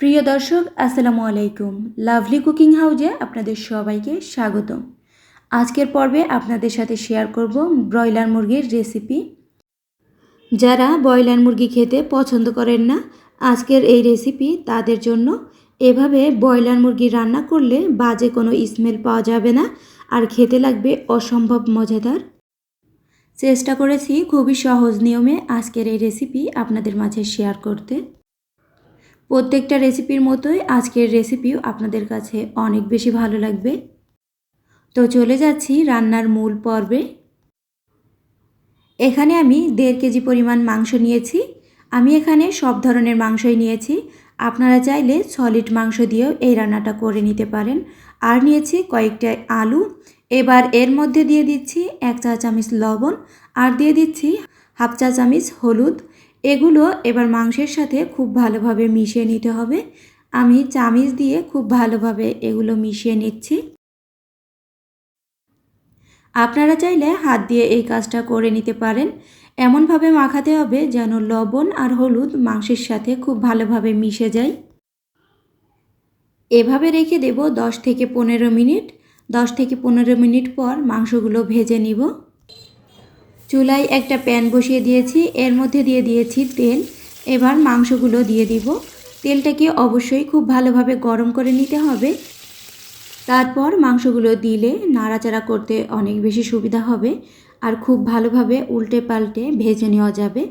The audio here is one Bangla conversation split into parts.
প্রিয় দর্শক, আসসালামু আলাইকুম। লাভলি কুকিং হাউজে আপনাদের সবাইকে স্বাগতম। আজকের পর্বে আপনাদের সাথে শেয়ার করব ব্রয়লার মুরগির রেসিপি। যারা ব্রয়লার মুরগি খেতে পছন্দ করেন না, আজকের এই রেসিপি তাদের জন্য। এভাবে ব্রয়লার মুরগি রান্না করলে বাজে কোনো স্মেল পাওয়া যাবে না আর খেতে লাগবে অসম্ভব মজাদার। চেষ্টা করেছি খুবই সহজ নিয়মে আজকের এই রেসিপি আপনাদের মাঝে শেয়ার করতে। প্রত্যেকটা রেসিপির মতোই আজকের রেসিপিও আপনাদের কাছে অনেক বেশি ভালো লাগবে। তো চলে যাচ্ছি রান্নার মূল পর্বে। এখানে আমি দেড় কেজি পরিমাণ মাংস নিয়েছি। আমি এখানে সব ধরনের মাংসই নিয়েছি। আপনারা চাইলে সলিড মাংস দিয়েও এই রান্নাটা করে নিতে পারেন। আর নিয়েছি কয়েকটা আলু। এবার এর মধ্যে দিয়ে দিচ্ছি এক চা চামচ লবণ। আর দিয়ে দিচ্ছি হাফ চা চামচ হলুদ। এগুলো এবার মাংসের সাথে খুব ভালোভাবে মিশিয়ে নিতে হবে। আমি চামিচ দিয়ে খুব ভালোভাবে এগুলো মিশিয়ে নিচ্ছি। আপনারা চাইলে হাত দিয়ে এই কাজটা করে নিতে পারেন। এমনভাবে মাখাতে হবে যেন লবণ আর হলুদ মাংসের সাথে খুব ভালোভাবে মিশে যায়। এভাবে রেখে দেব দশ থেকে পনেরো মিনিট। দশ থেকে পনেরো মিনিট পর মাংসগুলো ভেজে নিব। চুলায় একটা প্যান বসিয়ে দিয়েছি, এর মধ্যে দিয়ে দিয়েছি তেল। এবার মাংসগুলো দিয়ে দিব। তেলটাকে অবশ্যই খুব ভালোভাবে গরম করে নিতে হবে। তারপর মাংসগুলো দিলে নাড়াচাড়া করতে অনেক বেশি সুবিধা হবে আর খুব ভালোভাবে উল্টে পাল্টে ভেজে নেওয়া যাবে।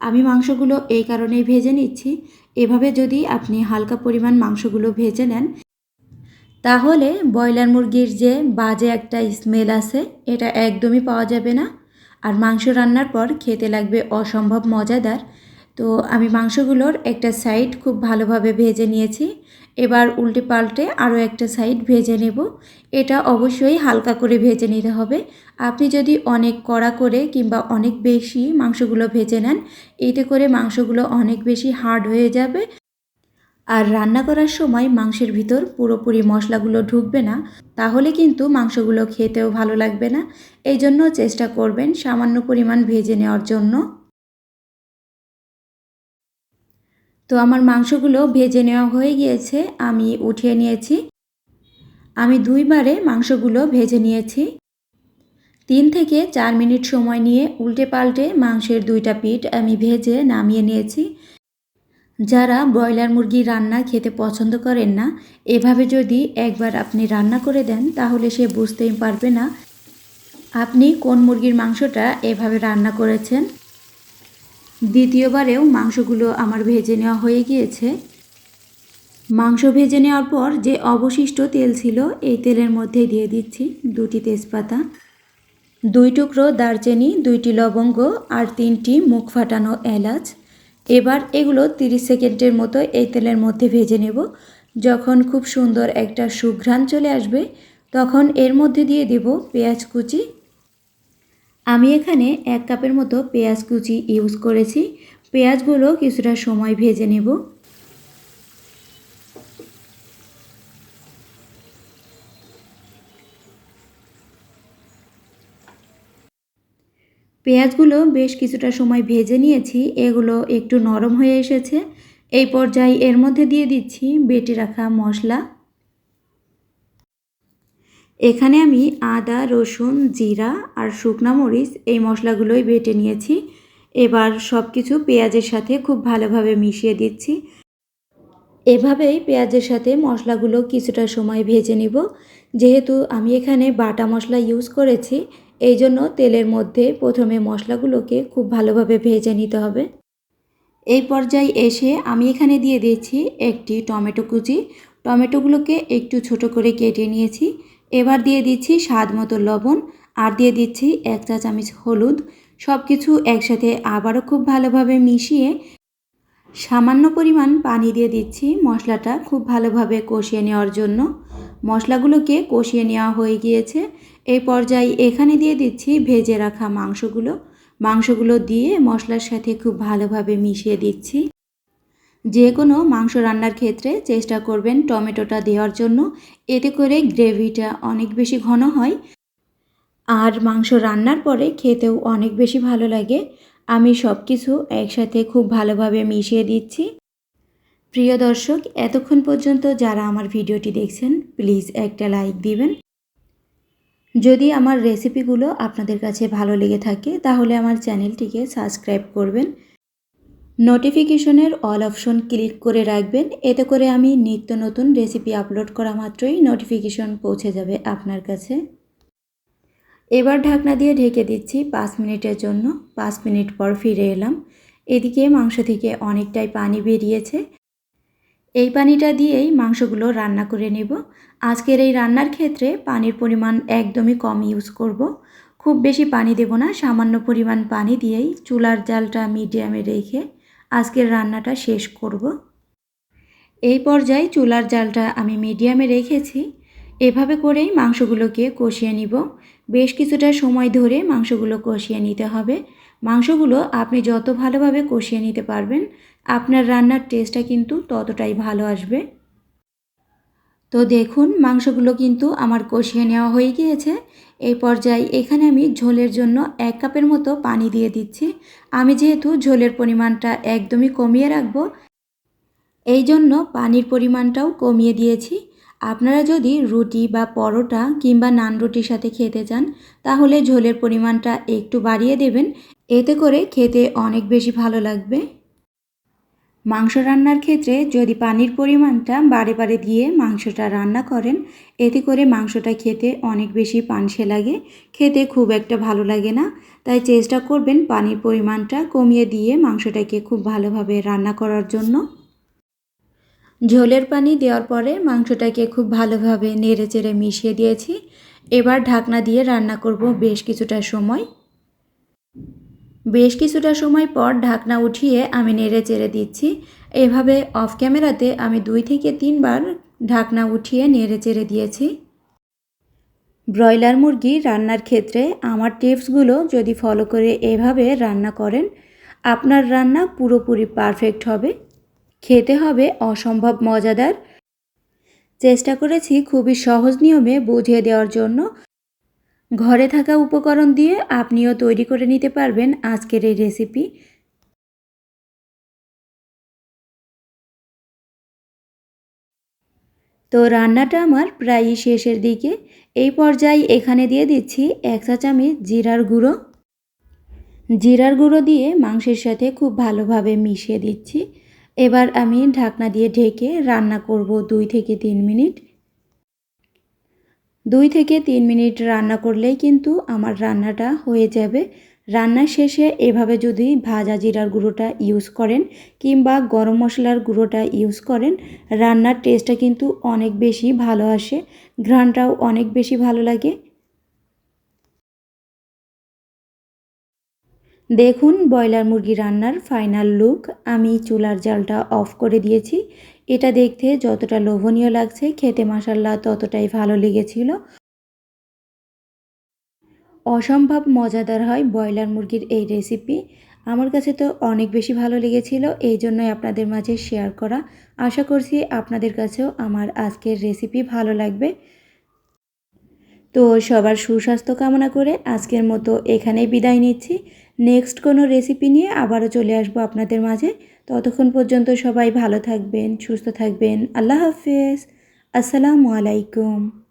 আমি মাংসগুলো এই কারণেই ভেজে নিচ্ছি। এভাবে যদি আপনি হালকা পরিমাণ মাংসগুলো ভেজে নেন, তাহলে ব্রয়লার মুরগির যে বাজে একটা স্মেল আছে, এটা একদমই পাওয়া যাবে না। আর মাংস রান্নার পর খেতে লাগবে অসম্ভব মজাদার। তো আমি মাংসগুলোর একটা সাইড খুব ভালোভাবে ভেজে নিয়েছি। এবার উল্টে পাল্টে আরও একটা সাইড ভেজে নেব। এটা অবশ্যই হালকা করে ভেজে নিতে হবে। আপনি যদি অনেক কড়া করে কিংবা অনেক বেশি মাংসগুলো ভেজে নেন, এতে করে মাংসগুলো অনেক বেশি হার্ড হয়ে যাবে। আর রান্না করার সময় মাংসের ভিতর পুরোপুরি মশলাগুলো ঢুকবে না, তাহলে কিন্তু মাংসগুলো খেতেও ভালো লাগবে না। এই জন্য চেষ্টা করবেন সামান্য পরিমাণ ভেজে নেওয়ার জন্য। তো আমার মাংসগুলো ভেজে নেওয়া হয়ে গিয়েছে, আমি উঠিয়ে নিয়েছি। আমি দুইবারে মাংসগুলো ভেজে নিয়েছি। তিন থেকে চার মিনিট সময় নিয়ে উল্টে পাল্টে মাংসের দুইটা পিঠ আমি ভেজে নামিয়ে নিয়েছি। যারা ব্রয়লার মুরগি রান্না খেতে পছন্দ করেন না, এভাবে যদি একবার আপনি রান্না করে দেন, তাহলে সে বুঝতেই পারবে না আপনি কোন মুরগির মাংসটা এভাবে রান্না করেছেন। দ্বিতীয়বারেও মাংসগুলো আমার ভেজে নেওয়া হয়ে গিয়েছে। মাংস ভেজে নেওয়ার পর যে অবশিষ্ট তেল ছিল, এই তেলের মধ্যে দিয়ে দিচ্ছি দুটি তেজপাতা, দুই টুকরো দারচিনি, দুইটি লবঙ্গ আর তিনটি মুখ ফাটানো এলাচ। এবার এগুলো 30 সেকেন্ডের মতো এই তেলের মধ্যে ভেজে নেব। যখন খুব সুন্দর একটা সুঘ্রাণ চলে আসবে, তখন এর মধ্যে দিয়ে দেব পেঁয়াজ কুচি। আমি এখানে এক কাপের মতো পেঁয়াজ কুচি ইউজ করেছি। পেঁয়াজগুলো কিছুটা সময় ভেজে নেব। পেঁয়াজগুলো বেশ কিছুটা সময় ভেজে নিয়েছি, এগুলো একটু নরম হয়ে এসেছে। এই পর্যায়ে এর মধ্যে দিয়ে দিচ্ছি বেটে রাখা মশলা। এখানে আমি আদা, রসুন, জিরা আর শুকনা মরিচ এই মশলাগুলোই বেটে নিয়েছি। এবার সব কিছু পেঁয়াজের সাথে খুব ভালোভাবে মিশিয়ে দিচ্ছি। এভাবেই পেঁয়াজের সাথে মশলাগুলো কিছুটা সময় ভেজে নিব। যেহেতু আমি এখানে বাটা মশলা ইউজ করেছি এই জন্য তেলের মধ্যে প্রথমে মশলাগুলোকে খুব ভালোভাবে ভেজে নিতে হবে। এই পর্যায়ে এসে আমি এখানে দিয়ে দিয়েছি একটি টমেটো কুচি। টমেটোগুলোকে একটু ছোট করে কেটে নিয়েছি। এবার দিয়ে দিচ্ছি স্বাদ মতো লবণ আর দিয়ে দিচ্ছি এক চা চামচ হলুদ। সব কিছু একসাথে আবারও খুব ভালোভাবে মিশিয়ে সামান্য পরিমাণ পানি দিয়ে দিচ্ছি মশলাটা খুব ভালোভাবে কষিয়ে নেওয়ার জন্য। মশলাগুলোকে কষিয়ে নেওয়া হয়ে গিয়েছে। এই পর্যায়ে এখানে দিয়ে দিচ্ছি ভেজে রাখা মাংসগুলো। মাংসগুলো দিয়ে মশলার সাথে খুব ভালোভাবে মিশিয়ে দিচ্ছি। যে কোনো মাংস রান্নার ক্ষেত্রে চেষ্টা করবেন টমেটোটা দেওয়ার জন্য। এতে করে গ্রেভিটা অনেক বেশি ঘন হয়। আর মাংস রান্নার পরে খেতেও অনেক বেশি ভালো লাগে। আমি সব কিছু একসাথে খুব ভালোভাবে মিশিয়ে দিচ্ছি। প্রিয় দর্শক, এতক্ষণ পর্যন্ত যারা আমার ভিডিওটি দেখছেন প্লিজ একটা লাইক দিবেন। যদি আমার রেসিপিগুলো আপনাদের কাছে ভালো লেগে থাকে, তাহলে আমার চ্যানেলটিকে সাবস্ক্রাইব করবেন। নোটিফিকেশনের অল অপশন ক্লিক করে রাখবেন। এতে করে আমি নিত্য নতুন রেসিপি আপলোড করা মাত্রই নোটিফিকেশন পৌঁছে যাবে আপনার কাছে। এবার ঢাকনা দিয়ে ঢেকে দিচ্ছি পাঁচ মিনিটের জন্য। পাঁচ মিনিট পর ফিরে এলাম। এদিকে মাংস থেকে অনেকটাই পানি বেরিয়েছে। এই পানিটা দিয়েই মাংসগুলো রান্না করে নেব আজকের এই রান্নার ক্ষেত্রে পানির পরিমাণ একদমই কম ইউজ করব। খুব বেশি পানি দেব না, সামান্য পরিমাণ পানি দিয়েই চুলার জালটা মিডিয়ামে রেখে আজকের রান্নাটা শেষ করব। এই পর্যায়ে চুলার জালটা আমি মিডিয়ামে রেখেছি এভাবে করেই মাংসগুলোকে কষিয়ে নিব বেশ কিছুটা সময় ধরে মাংসগুলো কষিয়ে নিতে হবে মাংসগুলো আপনি যত ভালোভাবে কষিয়ে নিতে পারবেন আপনার রান্নার টেস্টটা কিন্তু ততটাই ভালো আসবে। তো দেখুন, মাংসগুলো কিন্তু আমার কষিয়ে নেওয়া হয়ে গিয়েছে। এই পর্যায়ে এখানে আমি ঝোলের জন্য এক কাপের মতো পানি দিয়ে দিচ্ছি। আমি যেহেতু ঝোলের পরিমাণটা একদমই কমিয়ে রাখব, এই জন্য পানির পরিমাণটাও কমিয়ে দিয়েছি। আপনারা যদি রুটি বা পরোটা কিংবা নান রুটির সাথে খেতে চান, তাহলে ঝোলের পরিমাণটা একটু বাড়িয়ে দেবেন। এতে করে খেতে অনেক বেশি ভালো লাগবে। মাংস রান্নার ক্ষেত্রে যদি পানির পরিমাণটা বারে বারে দিয়ে মাংসটা রান্না করেন, এতে করে মাংসটা খেতে অনেক বেশি পানসে লাগে, খেতে খুব একটা ভালো লাগে না। তাই চেষ্টা করবেন পানির পরিমাণটা কমিয়ে দিয়ে মাংসটাকে খুব ভালোভাবে রান্না করার জন্য। ঝোলের পানি দেওয়ার পরে মাংসটাকে খুব ভালোভাবে নেড়ে চেড়ে মিশিয়ে দিয়েছি। এবার ঢাকনা দিয়ে রান্না করব বেশ কিছুটা সময়। বেশ কিছুটা সময় পর ঢাকনা উঠিয়ে আমি নেড়ে চেড়ে দিচ্ছি। এভাবে অফ ক্যামেরাতে আমি দুই থেকে তিনবার ঢাকনা উঠিয়ে নেড়ে চেড়ে দিয়েছি। ব্রয়লার মুরগি রান্নার ক্ষেত্রে আমার টিপসগুলো যদি ফলো করে এভাবে রান্না করেন, আপনার রান্না পুরোপুরি পারফেক্ট হবে। খেতে হবে অসম্ভব মজাদার। চেষ্টা করেছি খুবই সহজ নিয়মে বুঝিয়ে দেওয়ার জন্য। ঘরে থাকা উপকরণ দিয়ে আপনিও তৈরি করে নিতে পারবেন আজকের এই রেসিপি। তো রান্নাটা আমার প্রায়ই শেষের দিকে। এই পর্যায়ে এখানে দিয়ে দিচ্ছি এক চা চামচ জিরার গুঁড়ো। জিরার গুঁড়ো দিয়ে মাংসের সাথে খুব ভালোভাবে মিশিয়ে দিচ্ছি। এবার আমি ঢাকনা দিয়ে ঢেকে রান্না করব দুই থেকে তিন মিনিট। দুই থেকে তিন মিনিট রান্না করলেই কিন্তু আমার রান্নাটা হয়ে যাবে। রান্নার শেষে এভাবে যদি ভাজা জিরার গুঁড়োটা ইউজ করেন কিংবা গরম মশলার গুঁড়োটা ইউজ করেন, রান্নার টেস্টটা কিন্তু অনেক বেশি ভালো আসে, ঘ্রাণটাও অনেক বেশি ভালো লাগে। দেখুন, ব্রয়লার মুরগি রান্নার ফাইনাল লুক। আমি চুলার জালটা অফ করে দিয়েছি। এটা দেখতে যতটা লোভনীয় লাগছে, খেতে মাসাল্লা ততটাই ভালো লেগেছিল। অসম্ভব মজাদার হয় ব্রয়লার মুরগির এই রেসিপি। আমার কাছে তো অনেক বেশি ভালো লেগেছিল, এই জন্যই আপনাদের মাঝে শেয়ার করা। আশা করছি আপনাদের কাছেও আমার আজকের রেসিপি ভালো লাগবে। তো সবার সুস্বাস্থ্য কামনা করে আজকের মতো এখানেই বিদায় নিচ্ছি। নেক্সট কোনো রেসিপি নিয়ে আবারও চলে আসব আপনাদের মাঝে। ততক্ষণ পর্যন্ত সবাই ভালো থাকবেন, সুস্থ থাকবেন। আল্লাহ হাফেজ। আসসালামু আলাইকুম।